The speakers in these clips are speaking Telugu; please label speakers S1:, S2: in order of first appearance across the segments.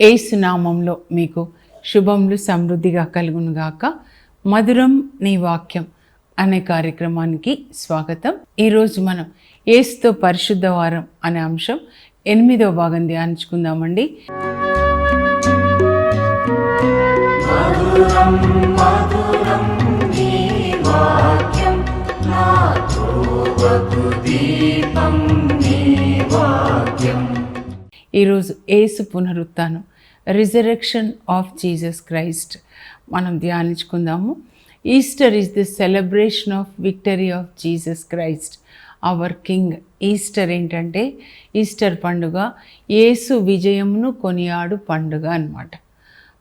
S1: ఏసునామంలో మీకు శుభములు సమృద్ధిగా కలుగునుగాక మధురం నీ వాక్యం అనే కార్యక్రమానికి స్వాగతం. ఈరోజు మనం ఏసుతో పరిశుద్ధ వారం అనే అంశం ఎనిమిదో భాగం ధ్యానించుకుందామండి.
S2: మధురం మధురం
S1: ఈరోజు ఏసు పునరుత్నం రిజరెక్షన్ ఆఫ్ జీసస్ క్రైస్ట్. మనం ధ్యానించుకుందాము. Easter is the celebration of victory of Jesus Christ. Our king Easter ఏంటంటే ఈస్టర్ పండుగ యేసు విజయమును కొనియాడు పండుగ అన్నమాట.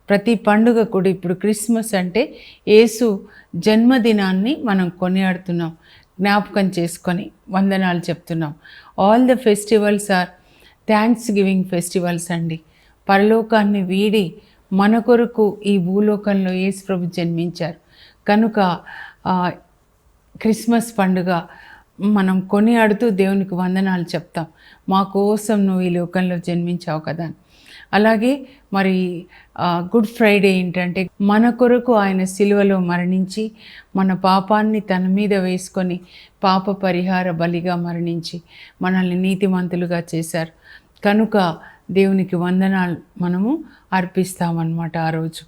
S1: ప్రతి పండుగ కూడా ఇప్పుడు క్రిస్మస్ అంటే యేసు జన్మదినాన్ని మనం కొనియాడుతున్నాం. జ్ఞాపకం చేసుకొని వందనాలు చెప్తున్నాం. All the festivals are thanksgiving festivals అండి. పరలోకాన్ని వీడి మన కొరకు ఈ భూలోకంలో యేసుప్రభు జన్మించారు. కనుక క్రిస్మస్ పండుగ మనం కొనియాడుతూ దేవునికి వందనాలు చెప్తాం. మా కోసం నువ్వు ఈ లోకంలో జన్మించావు కదా అని. అలాగే మరి గుడ్ ఫ్రైడే ఏంటంటే మన కొరకు ఆయన సిలువలో మరణించి మన పాపాన్ని తన మీద వేసుకొని పాప పరిహార బలిగా మరణించి మనల్ని నీతిమంతులుగా చేశారు. కనుక దేవునికి వందనాలు మనము అర్పిస్తామన్నమాట ఆ రోజు.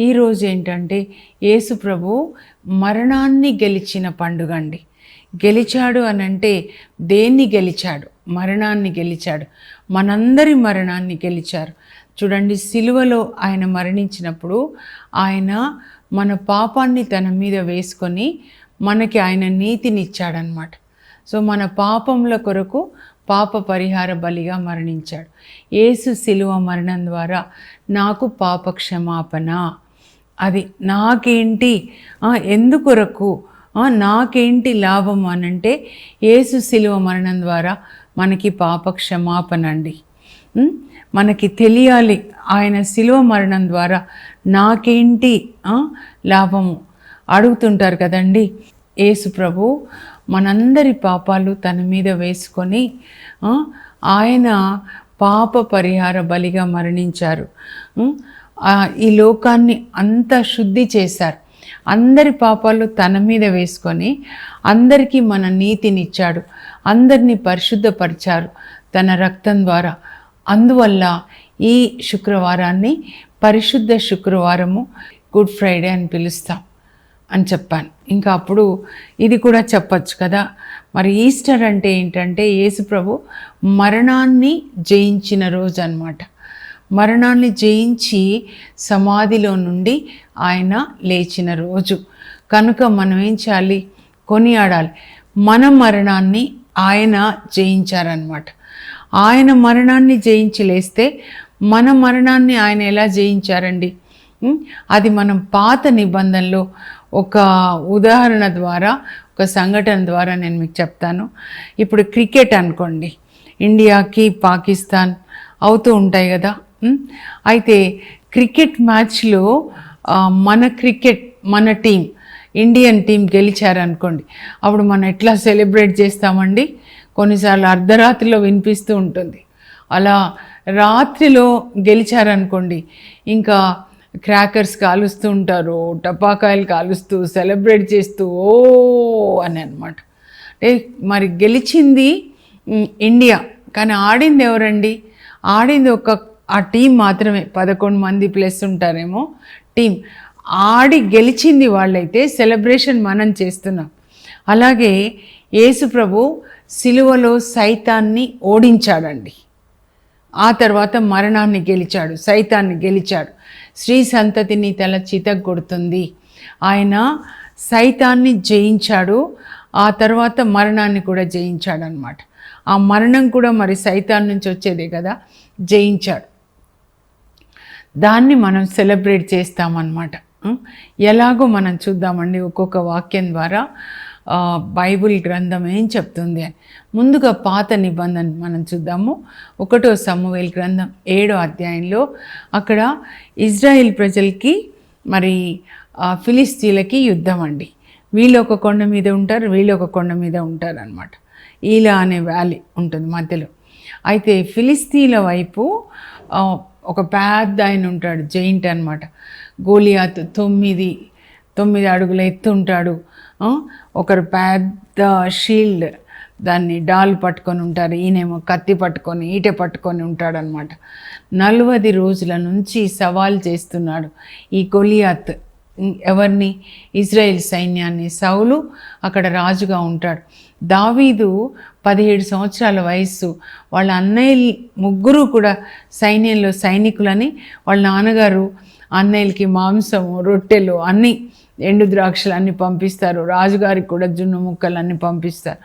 S1: ఈరోజు ఏంటంటే యేసు ప్రభు మరణాన్ని గెలిచిన పండుగ అండి. గెలిచాడు అని అంటే దేన్ని గెలిచాడు? మరణాన్ని గెలిచాడు. మనందరి మరణాన్ని గెలిచారు. చూడండి సిలువలో ఆయన మరణించినప్పుడు ఆయన మన పాపాన్ని తన మీద వేసుకొని మనకి ఆయన నీతినిచ్చాడనమాట సో మన పాపముల కొరకు పాప పరిహార బలిగా మరణించాడు. యేసు శిలువ మరణం ద్వారా నాకు పాప క్షమాపణ అది నాకేంటి? ఎందుకొరకు? నాకేంటి లాభం అనంటే యేసు శిలువ మరణం ద్వారా మనకి పాప క్షమాపణ అండి మనకి తెలియాలి ఆయన శిలువ మరణం ద్వారా నాకేంటి లాభము? అడుగుతుంటారు కదండి. యేసు ప్రభు మనందరి పాపాలు తన మీద వేసుకొని ఆయన పాప పరిహార బలిగా మరణించారు. ఈ లోకాన్ని అంత శుద్ధి చేశారు. అందరి పాపాలు తన మీద వేసుకొని అందరికీ మన నీతినిచ్చాడు. అందరినీ పరిశుద్ధపరిచారు తన రక్తం ద్వారా. అందువల్ల ఈ శుక్రవారాన్ని పరిశుద్ధ శుక్రవారము గుడ్ ఫ్రైడే అని పిలుస్తాం అని చెప్పాను. ఇంకా అప్పుడు ఇది కూడా చెప్పచ్చు కదా. మరి ఈస్టర్ అంటే ఏంటంటే యేసుప్రభు మరణాన్ని జయించిన రోజు అన్నమాట మరణాన్ని జయించి సమాధిలో నుండి ఆయన లేచిన రోజు. కనుక మనం ఏం చేయాలి? కొనియాడాలి. మన మరణాన్ని ఆయన జయించారనమాట ఆయన మరణాన్ని జయించి లేస్తే మన మరణాన్ని ఆయన ఎలా జయించారండి? అది మనం పాత నిబంధనలో ఒక ఉదాహరణ ద్వారా ఒక సంఘటన ద్వారా నేను మీకు చెప్తాను. ఇప్పుడు క్రికెట్ అనుకోండి. ఇండియాకి పాకిస్తాన్ అవుతూ ఉంటాయి కదా? అయితే క్రికెట్ మ్యాచ్లో మన క్రికెట్ మన టీం ఇండియన్ టీం గెలిచారనుకోండి. అప్పుడు మనం ఎట్లా సెలబ్రేట్ చేస్తామండి? కొన్నిసార్లు అర్ధరాత్రిలో వినిపిస్తూ ఉంటుంది. అలా రాత్రిలో గెలిచారనుకోండి ఇంకా క్రాకర్స్ కాలుస్తూ ఉంటారు టపాకాయలు కాలుస్తూ సెలబ్రేట్ చేస్తూ ఓ అని అనమాట అంటే మరి గెలిచింది ఇండియా. కానీ ఆడింది ఎవరండి? ఆడింది ఒక ఆ టీం మాత్రమే. పదకొండు మంది ప్లస్ ఉంటారేమో టీం. ఆడి గెలిచింది వాళ్ళైతే సెలబ్రేషన్ మనం చేస్తున్నాం. అలాగే యేసు ప్రభు సిలువలో సైతాన్ని ఓడించాడండి. ఆ తర్వాత మరణాన్ని గెలిచాడు సైతాన్ని గెలిచాడు. స్త్రీ సంతతిని తల చితగొడుతుంది ఆయన సైతాన్ని జయించాడు ఆ తర్వాత మరణాన్ని కూడా జయించాడు అనమాట ఆ మరణం కూడా మరి సైతాన్ నుంచి వచ్చేదే కదా జయించాడు. దాన్ని మనం సెలబ్రేట్ చేస్తామన్నమాట. ఎలాగో మనం చూద్దామండి ఒక్కొక్క వాక్యం ద్వారా. బైబిల్ గ్రంథం ఏం చెప్తుంది. అని ముందుగా పాత నిబంధన మనం చూద్దాము. ఒకటో సమూవేల్ గ్రంథం ఏడో అధ్యాయంలో అక్కడ ఇజ్రాయిల్ ప్రజలకి మరి ఫిలిస్తీన్లకి యుద్ధం అండి. వీళ్ళు ఒక కొండ మీద ఉంటారు వీళ్ళు ఒక కొండ మీద ఉంటారు అనమాట ఈలా అనే వ్యాలీ ఉంటుంది మధ్యలో. అయితే ఫిలిస్తీన్ల వైపు ఒక పెద్ద ఆయన ఉంటాడు జైంట్ అనమాట గోలియాత్ తొమ్మిది తొమ్మిది అడుగుల ఎత్తు ఉంటాడు. ఒకరు పెద్ద షీల్డ్ దాన్ని డాల్ పట్టుకొని ఉంటారు ఈయనేమో కత్తి పట్టుకొని ఈట పట్టుకొని ఉంటాడనమాట. నలభై రోజుల నుంచి సవాల్ చేస్తున్నాడు ఈ కొలియాత్ ఎవరిని? ఇజ్రాయెల్ సైన్యాన్ని. సౌలు అక్కడ రాజుగా ఉంటాడు. దావీదు పదిహేడు సంవత్సరాల వయస్సు. వాళ్ళ అన్నయ్య ముగ్గురు కూడా సైన్యంలో సైనికులని వాళ్ళ నాన్నగారు అన్నయ్యలకి మాంసము రొట్టెలు అన్నీ ఎండు ద్రాక్షలు అన్నీ పంపిస్తారు. రాజుగారికి కూడా జున్ను ముక్కలు అన్నీ పంపిస్తారు.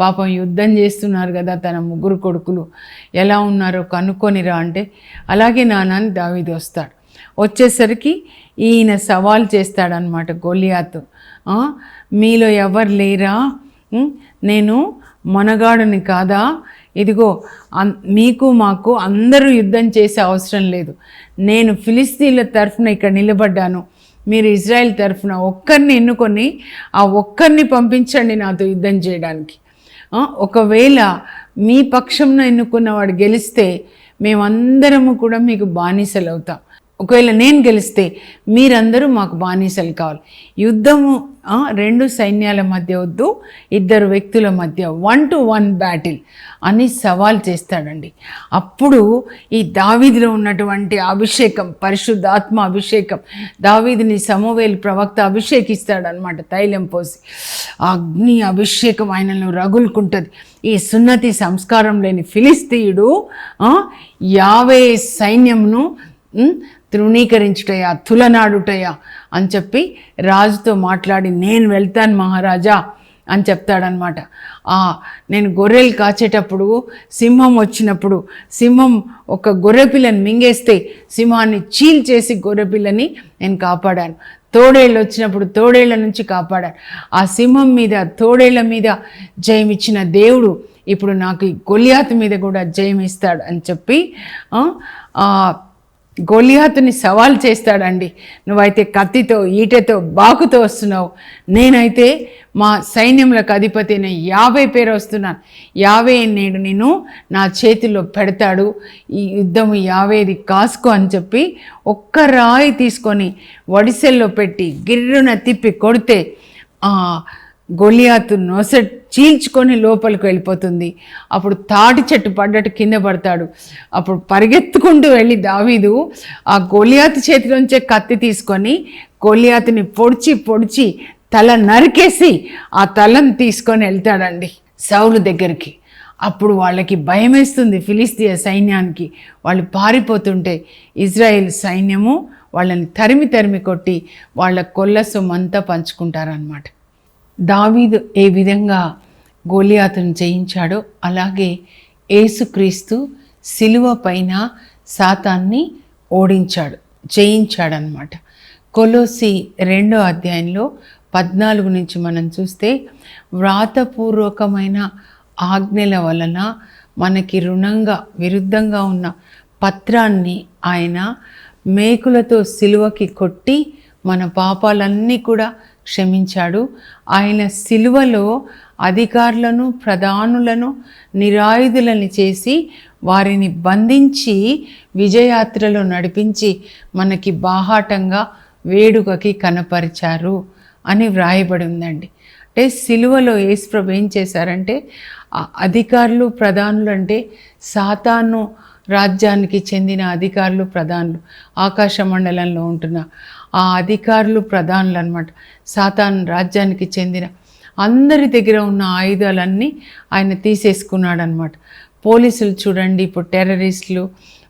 S1: పాపం యుద్ధం చేస్తున్నారు కదా తన ముగ్గురు కొడుకులు. ఎలా ఉన్నారో కనుక్కొనిరా అంటే అలాగే నాన్నని దావీదు వస్తాడు. వచ్చేసరికి ఈయన సవాల్ చేస్తాడనమాట గొలియాతు మీలో ఎవరు లేరా? నేను మనగాడుని కాదా? ఇదిగో మీకు మాకు అందరూ యుద్ధం చేసే అవసరం లేదు. నేను ఫిలిస్తీన్ల తరఫున ఇక్కడ నిలబడ్డాను. మీరు ఇజ్రాయెల్ తరఫున ఒక్కరిని ఎన్నుకొని ఆ ఒక్కరిని పంపించండి నాతో యుద్ధం చేయడానికి. ఒకవేళ మీ పక్షంలో ఎన్నుకున్న వాడు గెలిస్తే మేమందరము కూడా మీకు బానిసలవుతాం. ఒకవేళ నేను గెలిస్తే మీరందరూ మాకు బానిసలు కావాలి. యుద్ధము రెండు సైన్యాల మధ్య వద్దు ఇద్దరు వ్యక్తుల మధ్య వన్ టు వన్ బ్యాటిల్ అని సవాల్ చేస్తాడండి. అప్పుడు ఈ దావీదిలో ఉన్నటువంటి అభిషేకం పరిశుద్ధాత్మ అభిషేకం దావీదిని సమవేలు ప్రవక్త అభిషేకిస్తాడనమాట తైలం పోసి. అగ్ని అభిషేకం ఆయనలో రగులుకుంటుంది. ఈ సున్నతి సంస్కారం లేని ఫిలిస్తీయుడు యావే సైన్యంను తృణీకరించుటయా తులనాడుటయా అని చెప్పి రాజుతో మాట్లాడి నేను వెళ్తాను మహారాజా అని చెప్తాడనమాట నేను గొర్రెలు కాచేటప్పుడు సింహం వచ్చినప్పుడు సింహం ఒక గొర్రెపిల్లని మింగేస్తే సింహాన్ని చీల్చేసి గొర్రెపిల్లని నేను కాపాడాను. తోడేళ్ళు వచ్చినప్పుడు తోడేళ్ళ నుంచి కాపాడాను. ఆ సింహం మీద తోడేళ్ళ మీద జయమిచ్చిన దేవుడు ఇప్పుడు నాకు ఈ గొలియాత్ మీద కూడా జయం ఇస్తాడు అని చెప్పి గొలియాతుని సవాల్ చేస్తాడండి. నువ్వైతే కత్తితో ఈటెతో బాకుతో వస్తున్నావు. నేనైతే మా సైన్యములకు అధిపతి అయిన యాభై పేరు వస్తున్నాను. యాభై నేడు నేను నా చేతిలో పెడతాడు. ఈ యుద్ధము యాభైది కాసుకో అని చెప్పి ఒక్క రాయి తీసుకొని వడిసెల్లో పెట్టి గిర్రున తిప్పి కొడితే ఆ గొలియాతు నొస చీల్చుకొని లోపలికి వెళ్ళిపోతుంది. అప్పుడు తాటి చెట్టు పడ్డట్టు కింద పడతాడు. అప్పుడు పరిగెత్తుకుంటూ వెళ్ళి దావీదు ఆ గొలియాతు చేతిలోంచే కత్తి తీసుకొని గొలియాతుని పొడిచి పొడిచి తల నరికేసి ఆ తలను తీసుకొని వెళ్తాడండి సౌలు దగ్గరికి. అప్పుడు వాళ్ళకి భయం వేస్తుంది ఫిలిస్తీయ సైన్యానికి. వాళ్ళు పారిపోతుంటే ఇజ్రాయెల్ సైన్యము వాళ్ళని తరిమి తరిమి కొట్టి వాళ్ళ కొల్ల సొమ్మంతా పంచుకుంటారనమాట దావీదు ఏ విధంగా గోలియాతను జయించాడో అలాగే ఏసుక్రీస్తు సిలువ పైన సాతాన్ని ఓడించాడు జయించాడనమాట కొలోసి రెండో అధ్యాయంలో పద్నాలుగు నుంచి మనం చూస్తే వ్రాతపూర్వకమైన ఆజ్ఞల వలన మనకి రుణంగా విరుద్ధంగా ఉన్న పత్రాన్ని ఆయన మేకులతో సిలువకి కొట్టి మన పాపాలన్నీ కూడా క్షమించాడు. ఆయన సిలువలో అధికారులను ప్రధానులను నిరాయుధులని చేసి వారిని బంధించి విజయాత్రలో నడిపించి మనకి బాహాటంగా వేడుకకి కనపరిచారు అని వ్రాయబడి ఉందండి. అంటే సిలువలో యేసుప్రభు ఏం చేశారంటే అధికారులు ప్రధానులు అంటే సాతాను రాజ్యానికి చెందిన అధికారులు ప్రధానులు ఆకాశ మండలంలో ఉంటున్న ఆ అధికారులు ప్రధానులు అనమాట సాతాన్ రాజ్యానికి చెందిన అందరి దగ్గర ఉన్న ఆయుధాలన్నీ ఆయన తీసేసుకున్నాడు అనమాట పోలీసులు చూడండి ఇప్పుడు టెర్రరిస్టులు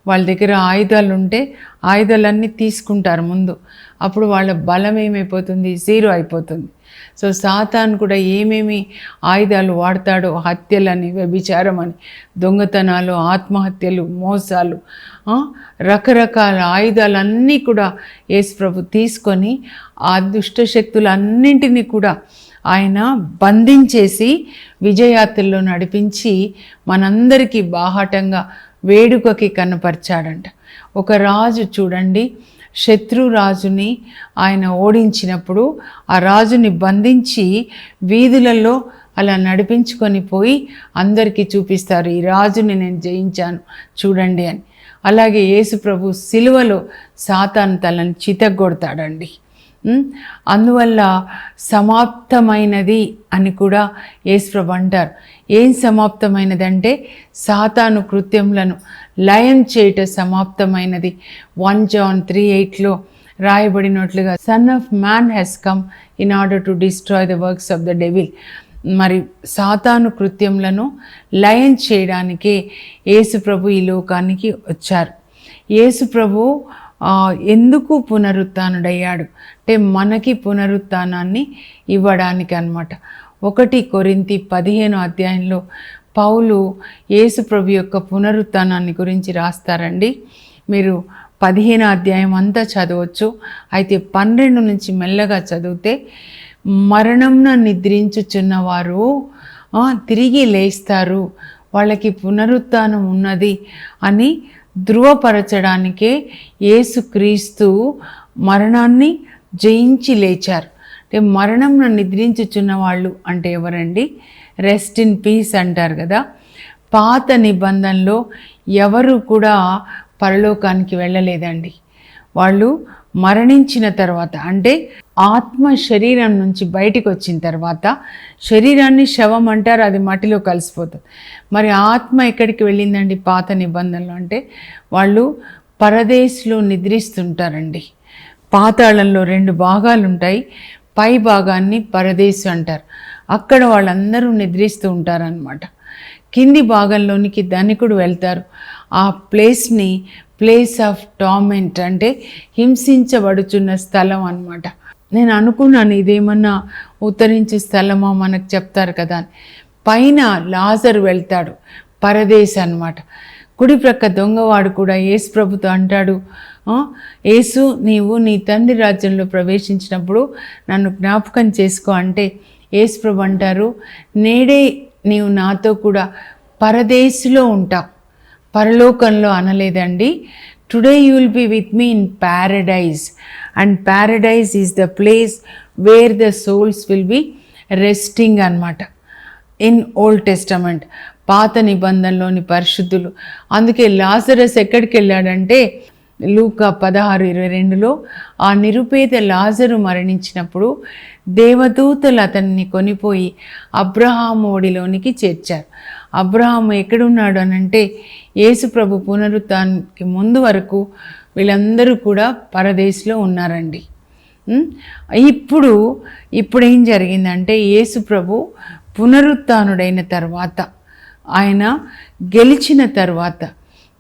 S1: వాళ్ళ దగ్గర ఆయుధాలు ఉంటే ఆయుధాలన్నీ తీసుకుంటారు ముందు. అప్పుడు వాళ్ళ బలం ఏమైపోతుంది? జీరో అయిపోతుంది. సో సాతాన్ కూడా ఏమేమి ఆయుధాలు వాడతాడో హత్యలని వ్యభిచారం అని దొంగతనాలు ఆత్మహత్యలు మోసాలు రకరకాల రకరకాల ఆయుధాలన్నీ కూడా యేసు ప్రభు తీసుకొని ఆ దుష్ట శక్తులన్నింటినీ కూడా ఆయన బంధించేసి విజయాత్రలో నడిపించి మనందరికీ బాహాటంగా వేడుకకి కనపరిచాడంట. ఒక రాజు చూడండి శత్రు రాజుని ఆయన ఓడించినప్పుడు ఆ రాజుని బంధించి వీధులలో అలా నడిపించుకొని పోయి అందరికీ చూపిస్తారు ఈ రాజుని నేను జయించాను చూడండి అని. అలాగే యేసు ప్రభు సిలువలో సాతాను తలని చితగొడతాడండి అందువల్ల సమాప్తమైనది అని కూడా యేసుప్రభు అంటారు. ఏం సమాప్తమైనదంటే సాతాను కృత్యములను లయం చేయట సమాప్తమైనది. వన్ జాన్ త్రీ ఎయిట్లో రాయబడినట్లుగా son of man has come in order to destroy the works of the devil మరి సాతాను కృత్యములను లయం చేయడానికే యేసు ప్రభు ఈ లోకానికి వచ్చారు. యేసు ప్రభు ఎందుకు పునరుత్డయ్యాడు? అంటే మనకి పునరుత్నాన్ని ఇవ్వడానికి అన్నమాట ఒకటి కొరింతి పదిహేను అధ్యాయంలో పౌలు యేసుప్రభు యొక్క పునరుత్నాన్ని గురించి రాస్తారండి. మీరు పదిహేను అధ్యాయం అంతా చదవచ్చు. అయితే పన్నెండు నుంచి మెల్లగా చదివితే మరణంన నిద్రించుచున్నవారు తిరిగి లేస్తారు. వాళ్ళకి పునరుత్నం ఉన్నది అని ధృవపరచడానికే యేసుక్రీస్తు మరణాన్ని జయించి లేచారు. అంటే మరణంను నిద్రించుచున్న వాళ్ళు అంటే ఎవరండి? రెస్ట్ ఇన్ పీస్ అంటారు కదా. పాత నిబంధనలో ఎవరు కూడా పరలోకానికి వెళ్ళలేదండి. వాళ్ళు మరణించిన తర్వాత అంటే ఆత్మ శరీరం నుంచి బయటికి వచ్చిన తర్వాత శరీరాన్ని శవం అంటారు అది మట్టిలో కలిసిపోతుంది. మరి ఆత్మ ఎక్కడికి వెళ్ళిందండి పాత నిబంధనలు? అంటే వాళ్ళు పరదేశ్లో నిద్రిస్తుంటారండి. పాతాళంలో రెండు భాగాలు ఉంటాయి పై భాగాన్ని పరదేశం అంటారు. అక్కడ వాళ్ళందరూ నిద్రిస్తూ ఉంటారనమాట కింది భాగంలోనికి ధనికుడు వెళ్తారు. ఆ ప్లేస్ని ప్లేస్ ఆఫ్ టామెంట్ అంటే హింసించబడుచున్న స్థలం అన్నమాట. నేను అనుకున్నాను ఇదేమన్నా ఉత్తరించే స్థలమా మనకు చెప్తారు కదా అని. పైన లాజర్ వెళ్తాడు పరదేశ్ అన్నమాట. కుడి ప్రక్క దొంగవాడు కూడా యేసు ప్రభుతో అంటాడు ఏసు యేసు నీవు నీ తండ్రి రాజ్యంలో ప్రవేశించినప్పుడు నన్ను జ్ఞాపకం చేసుకో అంటే యేసు ప్రభు అంటారు నేడే నీవు నాతో కూడా పరదేశిలో ఉంటావు పరలోకంలో అనలేదండి. Today you will be with me in paradise and paradise is the place where the souls will be resting అన్నమాట. ఇన్ ఓల్డ్ టెస్టమెంట్ పాత నిబంధనలోని పరిశుద్ధులు. అందుకే లాజరస్ ఎక్కడికి వెళ్ళాడంటే లూకా పదహారు ఇరవై రెండులో ఆ నిరుపేద లాజరు మరణించినప్పుడు దేవదూతలు అతన్ని కొనిపోయి అబ్రహాము ఒడిలోనికి చేర్చారు. అబ్రహాము ఎక్కడున్నాడు అనంటే యేసుప్రభు పునరుత్నానికి ముందు వరకు వీళ్ళందరూ కూడా పరదేశంలో ఉన్నారండి. ఇప్పుడు ఇప్పుడు ఏం జరిగిందంటే యేసు ప్రభు పునరుత్డైన తర్వాత ఆయన గెలిచిన తర్వాత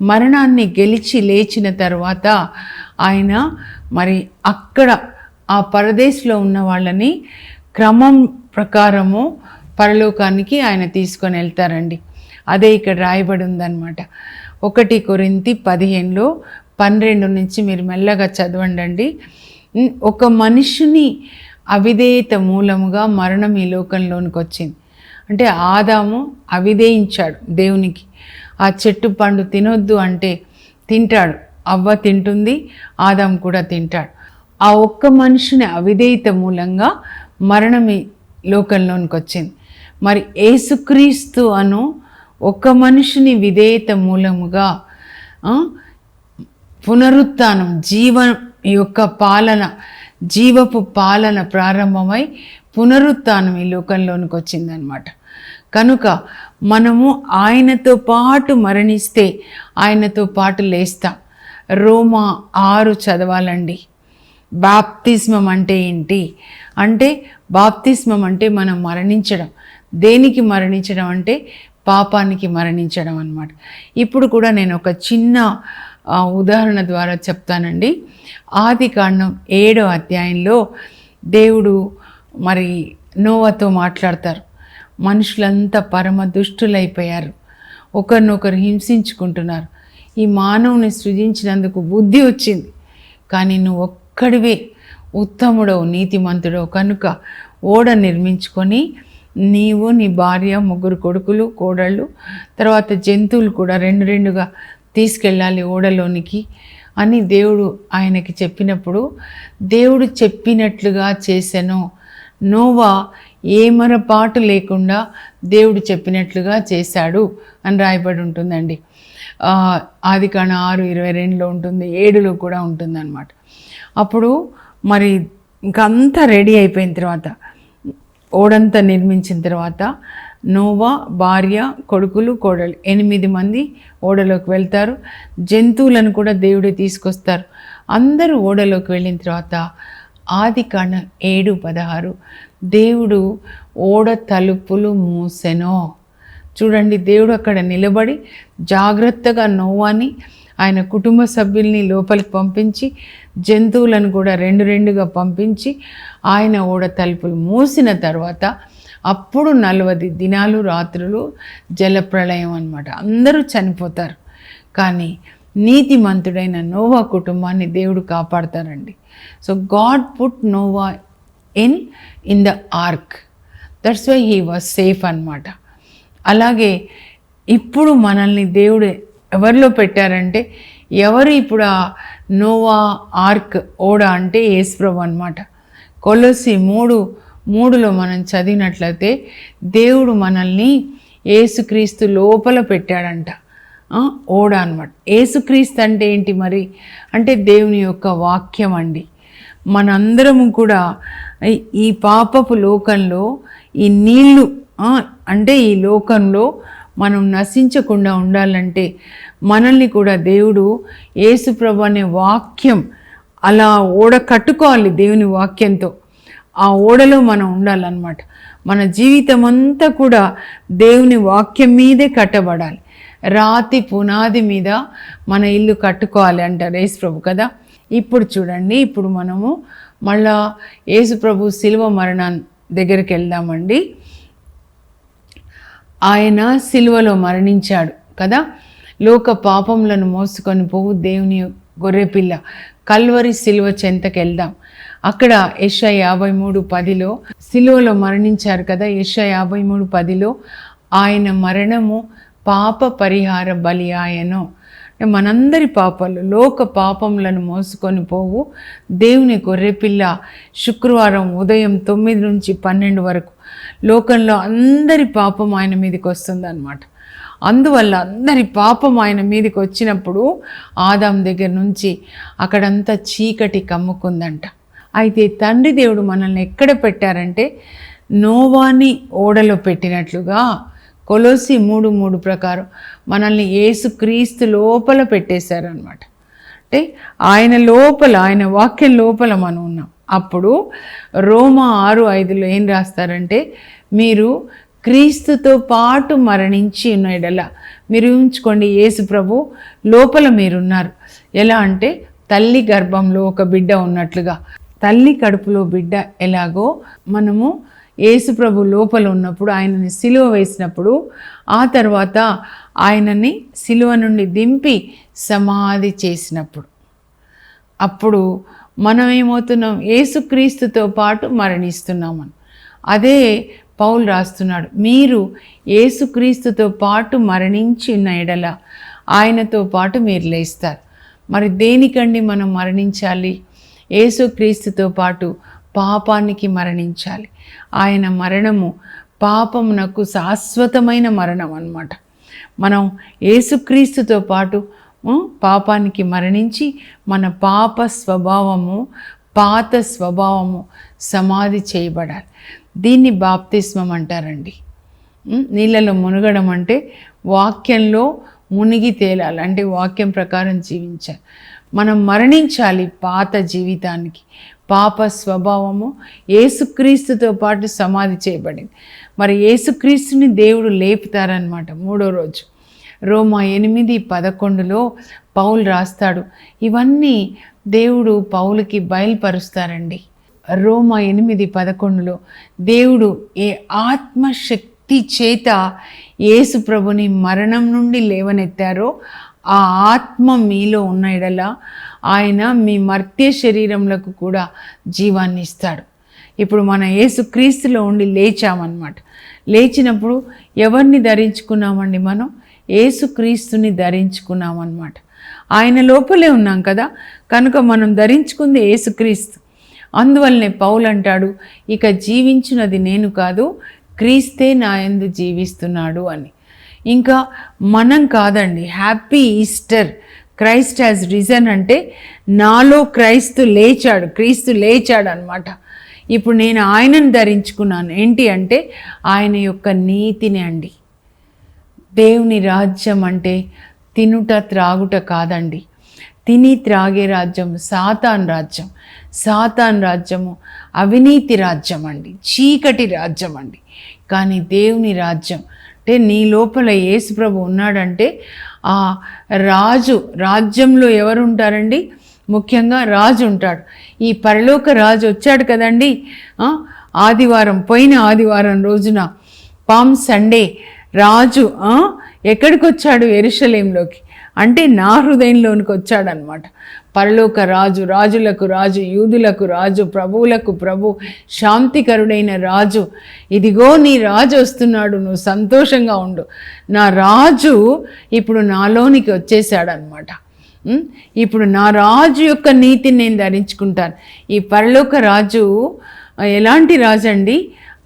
S1: మరణాన్ని గెలిచి లేచిన తర్వాత ఆయన మరి అక్కడ ఆ పరదేశంలో ఉన్న వాళ్ళని క్రమం ప్రకారము పరలోకానికి ఆయన తీసుకొని వెళ్తారండి. అదే ఇక్కడ రాయబడి ఉందన్నమాట. ఒకటి కొరింతి పదిహేనులో పన్నెండు నుంచి మీరు మెల్లగా చదవండి ఒక మనిషిని అవిధేయత మూలముగా మరణం ఈ లోకంలోనికి వచ్చింది. అంటే ఆదాము అవిధేయించాడు దేవునికి. ఆ చెట్టు పండు తినొద్దు అంటే తింటాడు. అవ్వ తింటుంది ఆదాం కూడా తింటాడు. ఆ ఒక్క మనిషిని అవిధేయత మూలంగా మరణం ఈ లోకంలోనికి వచ్చింది. మరి ఏసుక్రీస్తు అను ఒక మనిషిని విధేయత మూలముగా పునరుత్నం జీవ యొక్క పాలన జీవపు పాలన ప్రారంభమై పునరుత్థానం ఈ లోకంలోనికి వచ్చిందనమాట కనుక మనము ఆయనతో పాటు మరణిస్తే ఆయనతో పాటు లేస్తాం. రోమా ఆరు చదవాలండి. బాప్తిస్మం అంటే ఏంటి? అంటే బాప్తిస్మం అంటే మనం మరణించడం. దేనికి మరణించడం అంటే పాపానికి మరణించడం అనమాట ఇప్పుడు కూడా నేను ఒక చిన్న ఉదాహరణ ద్వారా చెప్తానండి. ఆది కాండం ఏడో అధ్యాయంలో దేవుడు మరి నోవతో మాట్లాడతారు. మనుషులంతా పరమ దుష్టులైపోయారు. ఒకరినొకరు హింసించుకుంటున్నారు. ఈ మానవుని సృజించినందుకు బుద్ధి వచ్చింది. కానీ నువ్వు ఒక్కడివే. ఉత్తముడవు నీతిమంతుడవు కనుక ఓడ నిర్మించుకొని నీవు నీ భార్య ముగ్గురు కొడుకులు కోడళ్ళు తర్వాత జంతువులు కూడా రెండు రెండుగా తీసుకెళ్ళాలి ఓడలోనికి అని దేవుడు ఆయనకి చెప్పినప్పుడు దేవుడు చెప్పినట్లుగా చేశాను. నోవా ఏమరపాటు లేకుండా దేవుడు చెప్పినట్లుగా చేశాడు అని రాయబడి ఉంటుందండి. ఆది కాణ ఆరు ఇరవై రెండులో ఉంటుంది ఏడులో కూడా ఉంటుందన్నమాట. అప్పుడు మరి ఇంకంతా అంతా రెడీ అయిపోయిన తర్వాత ఓడంతా నిర్మించిన తర్వాత నోవా భార్య కొడుకులు కోడలు. ఎనిమిది మంది ఓడలోకి వెళ్తారు. జంతువులను కూడా దేవుడే తీసుకొస్తారు. అందరూ ఓడలోకి వెళ్ళిన తర్వాత ఆది కాండం ఏడు పదహారు. దేవుడు ఓడ తలుపులు మూసెనో. చూడండి దేవుడు అక్కడ నిలబడి జాగ్రత్తగా నోవాని ఆయన కుటుంబ సభ్యుల్ని లోపలికి పంపించి జంతువులను కూడా రెండు రెండుగా పంపించి ఆయన ఓడ తలుపులు మూసిన తర్వాత అప్పుడు నలవది దినాలు రాత్రులు జలప్రళయం అనమాట అందరూ చనిపోతారు. కానీ నీతిమంతుడైన నోవా కుటుంబాన్ని దేవుడు కాపాడతారండి. So God put Noah in in the ark. That's why he was safe అనమాట అలాగే ఇప్పుడు మనల్ని దేవుడు ఎవరిలో పెట్టారంటే ఎవరు ఇప్పుడు ఆ నోవా ఆర్క్ ఓడ అంటే యేసుప్రభు అనమాట కొలసి మూడు మూడులో మనం చదివినట్లయితే దేవుడు మనల్ని ఏసుక్రీస్తు లోపల పెట్టాడంట. ఓడ అనమాట ఏసుక్రీస్తు అంటే ఏంటి మరి? అంటే దేవుని యొక్క వాక్యం అండి. మనందరము కూడా ఈ- పాపపు లోకంలో ఈ నీళ్ళు అంటే ఈ లోకంలో మనం నశించకుండా ఉండాలంటే మనల్ని కూడా దేవుడు యేసుప్రభు అనే వాక్యం అలా ఓడ కట్టుకోవాలి దేవుని వాక్యంతో. ఆ ఓడలో మనం ఉండాలన్నమాట. మన జీవితం అంతా కూడా దేవుని వాక్యం మీదే కట్టబడాలి. రాతి పునాది మీద మన ఇల్లు కట్టుకోవాలి అంటారు యేసుప్రభు కదా. ఇప్పుడు చూడండి ఇప్పుడు మనము మళ్ళా యేసుప్రభు శిలువ మరణం దగ్గరికి వెళ్దామండి. ఆయన శిలువలో మరణించాడు కదా. లోక పాపములను మోసుకొని పోవు దేవుని గొర్రెపిల్ల. కల్వరి శిలువ చెంతకెళ్దాం. అక్కడ యశ యాభై మూడు పదిలో సిలువలో మరణించారు కదా యశ యాభై మూడు పదిలో ఆయన మరణము పాప పరిహార బలి ఆయను. మనందరి పాపాలు లోక పాపములను మోసుకొని పోవు. దేవుని గొర్రెపిల్ల శుక్రవారం ఉదయం తొమ్మిది నుంచి పన్నెండు వరకు లోకంలో అందరి పాపం ఆయన మీదకి వస్తుందన్నమాట. అందువల్ల అందరి పాపం ఆయన మీదకి వచ్చినప్పుడు ఆదాం దగ్గర నుంచి అక్కడంతా చీకటి కమ్ముకుందంట. అయితే తండ్రి దేవుడు మనల్ని ఎక్కడ పెట్టారంటే నోవాని ఓడలో పెట్టినట్లుగా కొలోసి మూడు మూడు ప్రకారం మనల్ని ఏసు క్రీస్తు లోపల పెట్టేశారనమాట అంటే ఆయన లోపల ఆయన వాక్యం లోపల మనం ఉన్నాం. అప్పుడు రోమా ఆరు ఐదులో ఏం రాస్తారంటే మీరు క్రీస్తుతో పాటు మరణించి ఉన్న ఎడల మీరు ఊహించుకోండి యేసు ప్రభు లోపల మీరున్నారు. ఎలా అంటే తల్లి గర్భంలో ఒక బిడ్డ ఉన్నట్లుగా. తల్లి కడుపులో బిడ్డ ఎలాగో మనము యేసుప్రభు లోపల ఉన్నప్పుడు ఆయనని సిలువ వేసినప్పుడు ఆ తర్వాత ఆయనని సిలువ నుండి దింపి సమాధి చేసినప్పుడు. అప్పుడు మనం ఏమవుతున్నాం యేసుక్రీస్తుతో పాటు మరణిస్తున్నామని. అదే పౌలు రాస్తున్నాడు మీరు యేసుక్రీస్తుతో పాటు మరణించిన ఎడల ఆయనతో పాటు మీరు లేస్తారు. మరి దేనికండి మనం మరణించాలి? యేసుక్రీస్తుతో పాటు పాపానికి మరణించాలి. ఆయన మరణము పాపమునకు శాశ్వతమైన మరణం అన్నమాట. మనం యేసుక్రీస్తుతో పాటు పాపానికి మరణించి మన పాప స్వభావము పాత స్వభావము సమాధి చేయబడాలి. దీన్ని బాప్తిస్మం అంటారండి. నీళ్ళలో మునగడం అంటే వాక్యంలో మునిగి తేలాలి. అంటే వాక్యం ప్రకారం జీవించాలి. మనం మరణించాలి పాత జీవితానికి. పాప స్వభావము ఏసుక్రీస్తుతో పాటు సమాధి చేయబడింది. మరి ఏసుక్రీస్తుని దేవుడు లేపుతారనమాట మూడో రోజు. రోమా ఎనిమిది పదకొండులో పౌలు రాస్తాడు ఇవన్నీ దేవుడు పౌలుకి బయలుపరుస్తారండి. రోమా ఎనిమిది పదకొండులో దేవుడు ఏ ఆత్మశక్తి చేత యేసు ప్రభుని మరణం నుండి లేవనెత్తారో ఆ ఆత్మ మీలో ఉన్న ఎడల ఆయన మీ మర్త్య శరీరములకు కూడా జీవాన్ని ఇస్తాడు. ఇప్పుడు మన యేసుక్రీస్తులో ఉండి లేచామన్నమాట. లేచినప్పుడు ఎవరిని ధరించుకున్నామండి మనం? యేసుక్రీస్తుని ధరించుకున్నామన్నమాట. ఆయన లోపలే ఉన్నాం కదా? కనుక మనం ధరించుకుంది యేసుక్రీస్తు అందువల్లనే పౌలు అంటాడు ఇక జీవించినది నేను కాదు క్రీస్తే నా యందు జీవిస్తున్నాడు అని. ఇంకా మనం కాదండి happy Easter. Christ has risen అంటే నాలో క్రైస్తు లేచాడు క్రీస్తు లేచాడు అనమాట ఇప్పుడు నేను ఆయనను ధరించుకున్నాను. ఏంటి అంటే ఆయన యొక్క నీతిని అండి. దేవుని రాజ్యం అంటే తినుట త్రాగుట కాదండి. తిని త్రాగే రాజ్యం సాతాన్ రాజ్యం. సాతాన్ రాజ్యము అవినీతి రాజ్యం అండి చీకటి రాజ్యం అండి. కానీ దేవుని రాజ్యం అంటే నీ లోపల యేసుప్రభు ఉన్నాడంటే ఆ రాజు రాజ్యంలో ఎవరు ఉంటారండి ముఖ్యంగా రాజు ఉంటాడు. ఈ పరలోక రాజు వచ్చాడు కదండి. ఆదివారం పోయిన ఆదివారం రోజున పామ్ సండే రాజు ఎక్కడికి వచ్చాడు ఎరుషలేంలోకి. అంటే నా హృదయంలోనికి వచ్చాడనమాట. పరలోక రాజు రాజులకు రాజు యూదులకు రాజు ప్రభువులకు ప్రభు శాంతికరుడైన రాజు ఇదిగో నీ రాజు వస్తున్నాడు నువ్వు సంతోషంగా ఉండు. నా రాజు ఇప్పుడు నాలోనికి వచ్చేసాడనమాట ఇప్పుడు నా రాజు యొక్క నీతిని నేను ధరించుకుంటాను. ఈ పరలోక రాజు ఎలాంటి రాజు అండి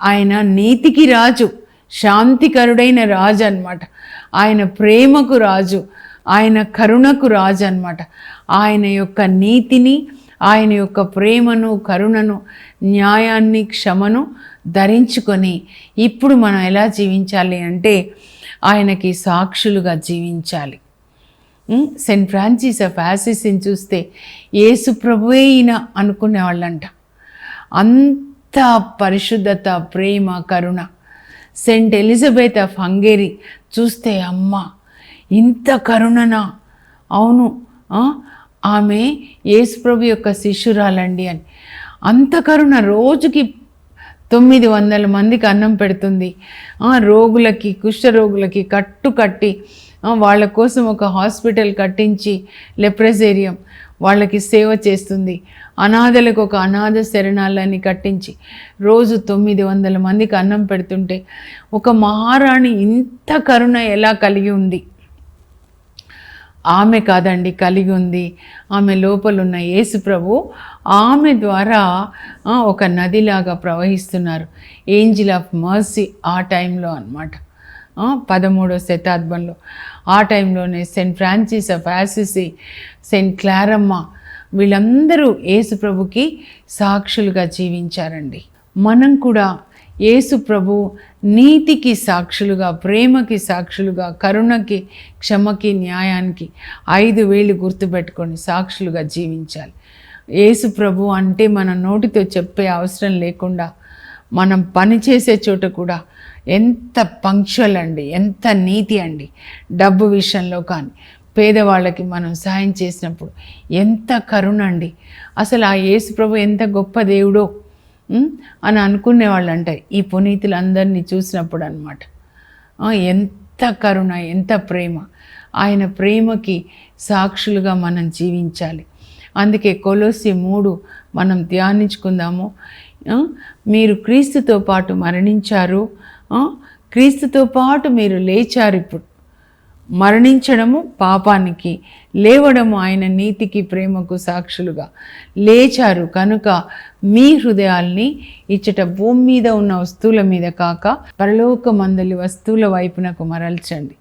S1: ఆయన నీతికి రాజు శాంతికరుడైన రాజు అన్నమాట ఆయన ప్రేమకు రాజు ఆయన కరుణకు రాజు అన్నమాట ఆయన యొక్క నీతిని ఆయన యొక్క ప్రేమను కరుణను న్యాయాన్ని క్షమను ధరించుకొని ఇప్పుడు మనం ఎలా జీవించాలి అంటే ఆయనకి సాక్షులుగా జీవించాలి. సెయింట్ ఫ్రాన్సిస్ ఆఫ్ యాసిస్ని చూస్తే ఏసు ప్రభువే ఈయన అనుకునేవాళ్ళంట అంత పరిశుద్ధత ప్రేమ కరుణ. సెయింట్ ఎలిజబెత్ ఆఫ్ హంగేరీ చూస్తే అమ్మ ఇంత కరుణనా? అవును ఆమె యేసుప్రభు యొక్క శిష్యురాలండి అని. అంత కరుణ రోజుకి తొమ్మిది వందల మందికి అన్నం పెడుతుంది. రోగులకి కుష్ఠరోగులకి కట్టు కట్టి వాళ్ళ కోసం ఒక హాస్పిటల్ కట్టించి లెప్రజేరియం వాళ్ళకి సేవ చేస్తుంది. అనాథలకు ఒక అనాథ శరణాలని కట్టించి రోజు తొమ్మిది వందల మందికి అన్నం పెడుతుంటే ఒక మహారాణి ఇంత కరుణ ఎలా కలిగి ఉంది? ఆమె కాదండి కలిగి ఉంది. ఆమె లోపలున్న యేసు ప్రభు ఆమె ద్వారా ఒక నదిలాగా ప్రవహిస్తున్నారు. ఏంజిల్ ఆఫ్ మర్సీ ఆ టైంలో అనమాట పదమూడో శతాబ్దంలో. ఆ టైంలోనే saint Francis of Assisi saint క్లారమ్మ వీళ్ళందరూ యేసు ప్రభుకి సాక్షులుగా జీవించారండి. మనం కూడా యేసు ప్రభు నీతికి సాక్షులుగా ప్రేమకి సాక్షులుగా కరుణకి క్షమకి న్యాయానికి ఐదు వేలు గుర్తుపెట్టుకొని సాక్షులుగా జీవించాలి. యేసు ప్రభు అంటే మన నోటితో చెప్పే అవసరం లేకుండా మనం పనిచేసే చోట కూడా ఎంత పంక్చువల్ అండి ఎంత నీతి అండి. డబ్బు విషయంలో కానీ పేదవాళ్ళకి మనం సాయం చేసినప్పుడు ఎంత కరుణ అండి. అసలు ఆ యేసు ప్రభు ఎంత గొప్ప దేవుడో అని అనుకునేవాళ్ళు అంట ఈ పునీతులందరినీ చూసినప్పుడు అనమాట ఎంత కరుణ ఎంత ప్రేమ. ఆయన ప్రేమకి సాక్షులుగా మనం జీవించాలి. అందుకే కొలోసి మూడు మనం ధ్యానించుకుందాము. మీరు క్రీస్తుతో పాటు మరణించారు. క్రీస్తుతో పాటు మీరు లేచారు ఇప్పుడు. మరణించడము పాపానికి లేవడము ఆయన నీతికి ప్రేమకు సాక్షులుగా. లేచారు కనుక మీ హృదయాల్ని ఇచ్చట భూమి మీద ఉన్న వస్తువుల మీద కాక పరలోక మందలి వస్తువుల వైపునకు మరల్చండి.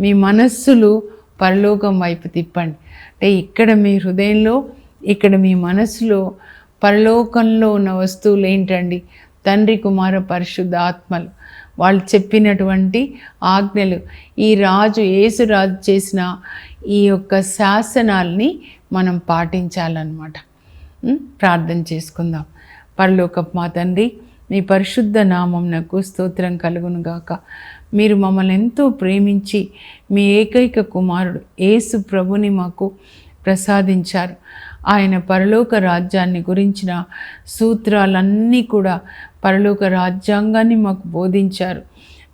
S1: మీ మనస్సులు పరలోకం వైపు తిప్పండి. అంటే ఇక్కడ మీ హృదయంలో ఇక్కడ మీ మనస్సులో పరలోకంలో ఉన్న వస్తువులు ఏంటండి? తండ్రి కుమార పరిశుద్ధ ఆత్మలు వాళ్ళు చెప్పినటువంటి ఆజ్ఞలు. ఈ రాజు యేసురాజు చేసిన ఈ యొక్క శాసనాల్ని మనం పాటించాలన్నమాట. ప్రార్థన చేసుకుందాం. పరలోక మా తండ్రి మీ పరిశుద్ధ నామం నాకు స్తోత్రం కలుగును గాక. మీరు మమ్మల్ని ఎంతో ప్రేమించి మీ ఏకైక కుమారుడు యేసు ప్రభుని మాకు ప్రసాదించారు. ఆయన పరలోక రాజ్యాన్ని గురించిన సూత్రాలన్నీ కూడా పరలోక రాజ్యాంగాన్ని మాకు బోధించారు.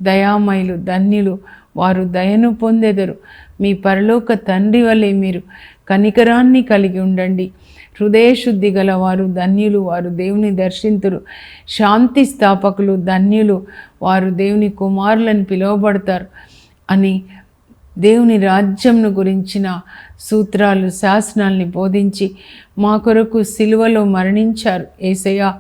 S1: దయామయులు ధన్యులు వారు దయను పొందెదరు. మీ పరలోక తండ్రి వలె మీరు కనికరాన్ని కలిగి ఉండండి. హృదయశుద్ధి గలవారు ధన్యులు వారు దేవుని దర్శింతురు. శాంతి స్థాపకులు ధన్యులు వారు దేవుని కుమారులని పిలువబడతారు అని దేవుని రాజ్యంను గురించిన సూత్రాలు శాసనాల్ని బోధించి మా కొరకు సిలువలో మరణించారు. ఏసయ్య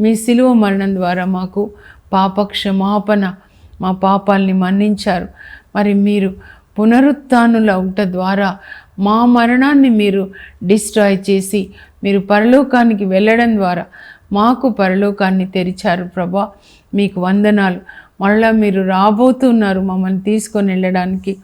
S1: మీ సిలువ మరణం ద్వారా మాకు పాప క్షమాపణ మా పాపాల్ని మన్నించారు. మరి మీరు పునరుత్నుల ఉంట ద్వారా మా మరణాన్ని మీరు డిస్ట్రాయ్ చేసి మీరు పరలోకానికి వెళ్ళడం ద్వారా మాకు పరలోకాన్ని తెరిచారు ప్రభా. మీకు వందనాలు. మళ్ళా మీరు రాబోతున్నారు మమ్మల్ని తీసుకొని వెళ్ళడానికి.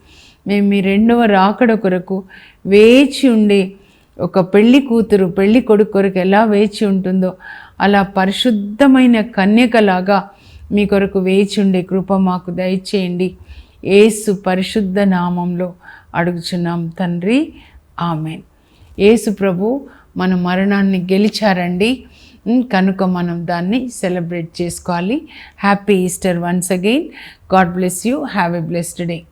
S1: మేము మీ రెండవ రాకడ కొరకు వేచి ఉండే ఒక పెళ్ళి కూతురు పెళ్ళి కొడుకు కొరకు ఎలా వేచి ఉంటుందో అలా పరిశుద్ధమైన కన్యకలాగా మీ కొరకు వేచి ఉండే కృప మాకు దయచేయండి. ఏసు పరిశుద్ధ నామంలో అడుగుచున్నాం. తండ్రి ఆమెన్. ఏసు ప్రభు మన మరణాన్ని గెలిచారండి. కనుక మనం దాన్ని సెలబ్రేట్ చేసుకోవాలి. Happy Easter once again. God bless you. Have a blessed day.